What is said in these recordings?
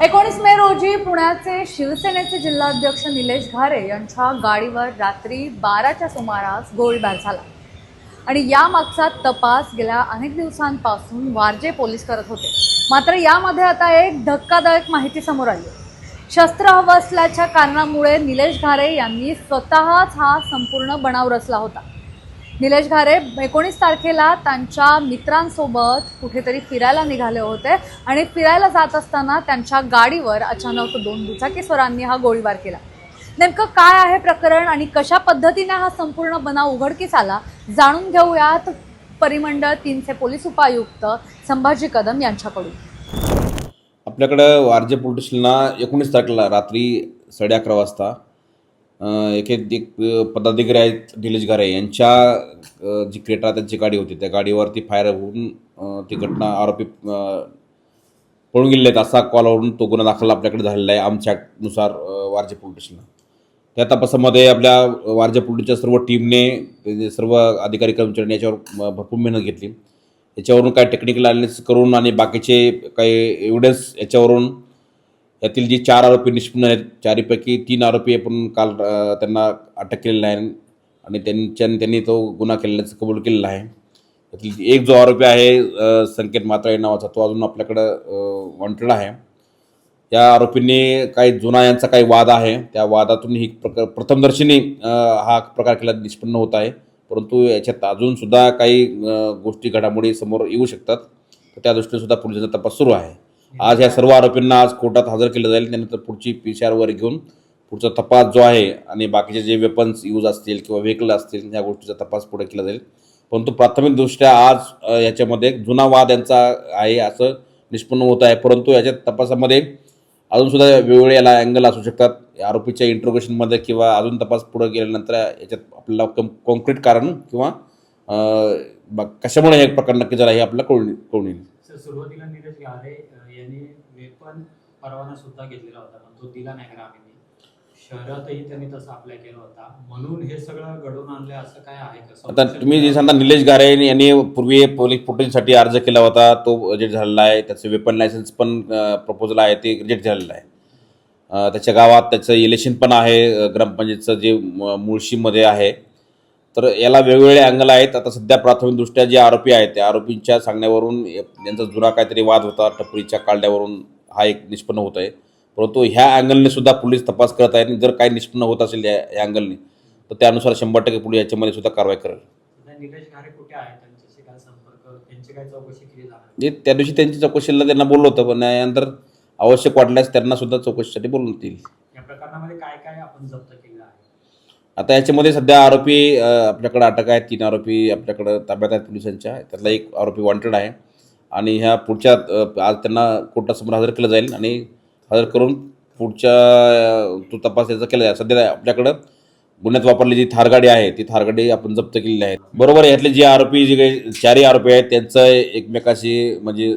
एकोणीस मे रोजी पुण्याचे शिवसेनेचे जिल्हाध्यक्ष निलेश घारे यांच्या गाडीवर रात्री बाराच्या सुमारास गोळीबार झाला. आणि यामागचा तपास गेल्या अनेक दिवसांपासून वारजे पोलीस करत होते. मात्र यामध्ये आता एक धक्कादायक माहिती समोर आली. शस्त्र हवं असल्याच्या कारणामुळे निलेश घारे यांनी स्वतःच हा संपूर्ण बनाव रचला होता. निलेश घारे एकोणीस तारखेला त्यांच्या मित्रांसोबत कुठेतरी फिरायला निघाले होते आणि फिरायला जात असताना त्यांच्या गाडीवर अचानक दोन दुचाकीस्वरांनी हा गोळीबार केला. नेमकं काय आहे प्रकरण आणि कशा पद्धतीने हा संपूर्ण बनाव उघडकीस आला जाणून घेऊयात परिमंडळ तीनचे पोलीस उपायुक्त संभाजी कदम यांच्याकडून. आपल्याकडं वारजे पोलीस स्टेशनला एकोणीस तारखेला रात्री साडे अकरा वाजता एक एक पदाधिकारी आहेत निलेश गारे यांच्या जी क्रेटा त्यांची गाडी होती त्या गाडीवरती फायर होऊन ती घटना आरोपी पळून गेलेले आहेत असा कॉलवरून तो गुन्हा दाखल आपल्याकडे झालेला आहे आमच्यानुसार वारजे पोलीस स्टेशनला. त्या तपासामध्ये आपल्या वारजे पोलीसच्या सर्व टीमने म्हणजे सर्व अधिकारी कर्मचाऱ्यांनी याच्यावर भरपूर मेहनत घेतली. याच्यावरून काही टेक्निकल अनालिसिस करून आणि बाकीचे काही एव्हिडन्स याच्यावरून यातील जी चार आरोपी निष्पन्न आहेत चारीपैकी तीन आरोपी आपण काल त्यांना अटक केलेला आहे आणि त्यांच्या त्यांनी तो गुन्हा केलेल्याचं कबूल केलेला आहे. त्यातील एक जो आरोपी आहे संकेत मात्राळे नावाचा तो अजून आपल्याकडं वॉन्टेड आहे. या आरोपींनी काही जुना यांचा काही वाद आहे. त्या वादातून ही प्रकार प्रथमदर्शनी हा प्रकार केला निष्पन्न होत आहे. परंतु याच्यात अजूनसुद्धा काही गोष्टी घडामोडी समोर येऊ शकतात. तर त्या दृष्टीने सुद्धा पोलिसांचा तपास सुरू आहे. आज या सर्व आरोपींना आज कोर्टात हजर केलं जाईल. त्यानंतर पुढची पी सी आरवर घेऊन पुढचा तपास जो आहे आणि बाकीचे जे वेपन्स यूज असतील किंवा व्हेकल असतील ह्या गोष्टीचा तपास पुढे केला जाईल. परंतु प्राथमिकदृष्ट्या आज याच्यामध्ये एक जुना वाद यांचा आहे असं निष्पन्न होत आहे. परंतु याच्या तपासामध्ये अजून सुद्धा वेगवेगळे याला अँगल असू शकतात. या आरोपीच्या इंट्रोगेशनमध्ये किंवा अजून तपास पुढे गेल्यानंतर याच्यात आपल्याला कम कॉन्क्रीट कारण किंवा कशामुळे हे प्रकार नक्की झाला हे आपल्याला कळून कळून येईल. तर सुरुवातीला नीरज गारे यांनी वेपन परवाना सुद्धा घेतलेला होता पण तो दिला नाही ग्रामीणने शहरातही त्यांनी तसा अप्लाय केला होता. म्हणून हे सगळं घडवून आणलं असं काय आहे का? आता तुम्ही जे सांगता निलेश गारे यांनी पूर्वी पोलीस प्रोटेक्शनसाठी अर्ज केला होता तो रिजेक्ट झालेला आहे. त्याचं वेपन लायसन्स पण प्रपोजल आहे ते रिजेक्ट झालेलं आहे. त्याच्या गावात त्याचं इलेक्शन पण आहे ग्रामपंचायतचं जे मुळशीमध्ये आहे. तर याला वेगवेगळे अँगल आहेत. आता सध्या प्राथमिकदृष्ट्या जे आरोपी आहेत त्या आरोपींच्या सांगण्यावरून यांचा जुना काहीतरी वाद होता. टपरीच्या काढल्यावरून हा एक निष्पन्न होत आहे. परंतु ह्या अँगलने सुद्धा पोलीस तपास करत आहेत. आणि जर काही निष्पन्न होत असेल या या अँगलने तर त्यानुसार शंभर टक्के पोलीस याच्यामध्ये सुद्धा कारवाई करेल. त्या दिवशी त्यांची चौकशीला त्यांना बोललं होतं पण त्यानंतर आवश्यक वाटल्यास त्यांना सुद्धा चौकशीसाठी येईल या प्रकरणामध्ये काय काय आपण जप्त केलं? आता याच्यामध्ये सध्या आरोपी आपल्याकडे अटक आहेत तीन आरोपी आपल्याकडं ताब्यात आहेत पोलिसांच्या. त्यातला एक आरोपी वॉन्टेड आहे. आणि ह्या पुढच्या आज त्यांना कोर्टासमोर हजर केलं जाईल आणि हजर करून पुढच्या तो तपास याचा केला जाईल. सध्या आपल्याकडं गुन्ह्यात वापरली जी थारगाडी आहे ती थारगाडी आपण जप्त केलेली आहे. बरोबर यातले जे आरोपी जे काही चारही आरोपी आहेत त्यांचं एकमेकाशी म्हणजे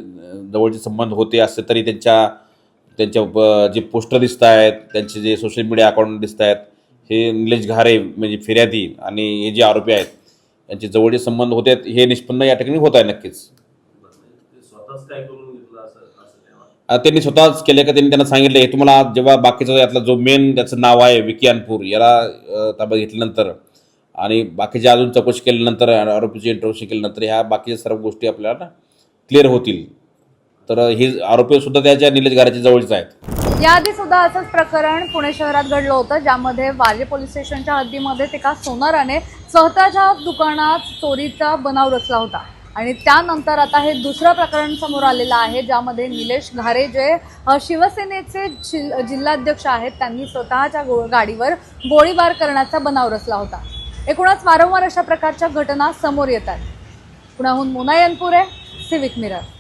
जवळचे संबंध होते असते तरी त्यांच्या त्यांच्या ब- जे पोस्टर दिसत आहेत त्यांचे जे सोशल मीडिया अकाउंट दिसत आहेत हे निलेश घारे म्हणजे फिर्यादी आणि हे जे आरोपी आहेत यांचे जवळचे संबंध होते हे निष्पन्न या ठिकाणी होत आहे नक्कीच. स्वतःच आता त्यांनी स्वतःच केले का त्यांनी त्यांना सांगितलं हे तुम्हाला जेव्हा बाकीचा यातला जो मेन त्याचं नाव आहे विकियानपूर याला ताब्यात घेतल्यानंतर आणि बाकीच्या अजून चौकशी केल्यानंतर आरोपीची इंट्रोगेशन केल्यानंतर ह्या बाकीच्या सर्व गोष्टी आपल्याला क्लिअर होतील. तर हे आरोपी सुद्धा त्याच्या निलेश घराच्या जवळचे आहेत. याआधी सुद्धा असंच प्रकरण पुणे शहरात घडलं होतं ज्यामध्ये वाजे पोलीस स्टेशनच्या हद्दीमध्ये एका सोनाराने स्वतःच्या दुकानात चोरीचा बनाव रचला होता. आणि त्यानंतर आता हे दुसरं प्रकरण समोर आलेलं आहे ज्यामध्ये निलेश घारे जे शिवसेनेचे जि- जिल्हाध्यक्ष आहेत त्यांनी स्वतःच्या गो गाडीवर गोळीबार करण्याचा बनाव रचला होता. एकूणच वारंवार अशा प्रकारच्या घटना समोर येतात पुण्याहून मोना यनपुरे सिविक मिरर